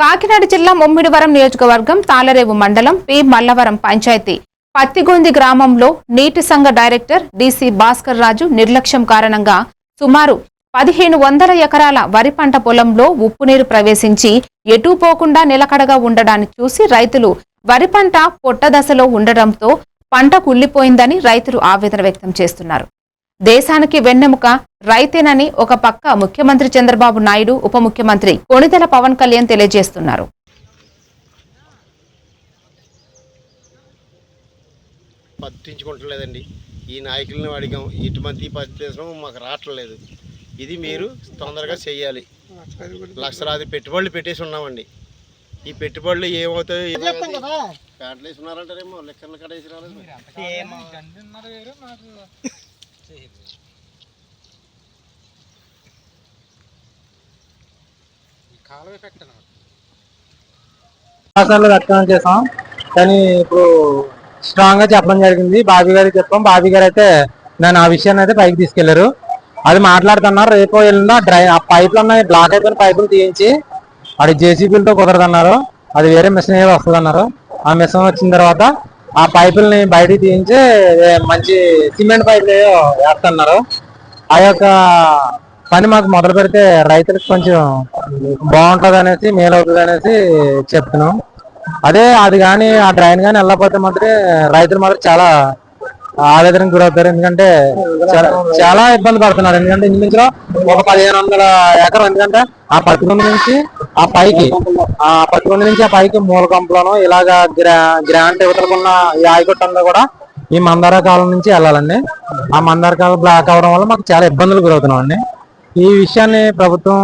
కాకినాడ జిల్లా ముమ్మిడివరం నియోజకవర్గం తాళరేవు మండలం పి. మల్లవరం పంచాయతీ. పత్తిగొంది గ్రామంలో నీటి సంఘ డైరెక్టర్ డిసి భాస్కర్ రాజు నిర్లక్ష్యం కారణంగా సుమారు పదిహేను వందల ఎకరాల వరి పంట పొలంలో ఉప్పునీరు ప్రవేశించి ఎటూ పోకుండా నిలకడగా ఉండడాన్ని చూసి రైతులు వరి పంట పొట్ట దశలో ఉండడంతో పంట కుళ్ళిపోయిందని రైతులు ఆవేదన వ్యక్తం చేస్తున్నారు. దేశానికి వెన్నెముక రైతేనని ఒక పక్క ముఖ్యమంత్రి చంద్రబాబు నాయుడు ఉప ముఖ్యమంత్రి కొణిదెల పవన్ కళ్యాణ్ తెలియజేస్తున్నారు. పట్టించుకుంటలేదండి. ఈ నాయకులను అడిగాం ఇటువంటి పట్టించడం మాకు రావట్లేదు. ఇది మీరు తొందరగా చేయాలి లక్షలాది పెట్టుబడులు పెట్టేసి ఉన్నామండి. ఈ పెట్టుబడులు ఏమవుతాయి ఉన్నారంటారేమో లెక్కలు కడేసి రాలేదు. అవసరాలు వ్యక్తం చేసాం కానీ ఇప్పుడు స్ట్రాంగ్గా చెప్పడం జరిగింది. బాబీ గారికి చెప్పాం. బాబీ గారు అయితే నేను ఆ విషయాన్ని అయితే పైకి తీసుకెళ్ళారు. అది మాట్లాడుతున్నారు. రేపు వెళ్ళిన డ్రై ఆ పైపులు ఉన్నాయి. బ్లాక్ అయిపోయిన పైపులు తీయించి అది జేసీబీలతో కుదరదన్నారు. అది వేరే మిషన్ ఏదో వస్తుంది అన్నారు ఆ మిషన్ వచ్చిన తర్వాత ఆ పైపుల్ని బయటికి తీయించి మంచి సిమెంట్ పైపులు వేస్తున్నారు. ఆ యొక్క పని మాకు మొదలు పెడితే రైతులకు కొంచెం బాగుంటుంది అనేసి మేలవుతుంది అనేసి చెప్తున్నాం. అదే అది కానీ ఆ డ్రైన్ కానీ వెళ్ళకపోతే మాత్రం రైతులు మాత్రం చాలా ఆవేదనకు గురవుతారు. ఎందుకంటే చాలా చాలా ఇబ్బంది పడుతున్నారు. ఎందుకంటే ఇంచుమించులో ఒక పదిహేను వందల ఎకరం. ఎందుకంటే ఆ పత్తికొండ నుంచి ఆ పైకి ఆ పత్తికొండ నుంచి ఆ పైకి మూలకంపలోను ఇలాగా గ్రా గ్రాంట్ ఇవతలకున్న ఈ ఆయకొట్టంలో కూడా ఈ మందార కాలం నుంచి వెళ్ళాలండి. ఆ మందార కాలం బ్లాక్ అవడం వల్ల మాకు చాలా ఇబ్బందులు గురవుతున్నాం అండి ఈ విషయాన్ని ప్రభుత్వం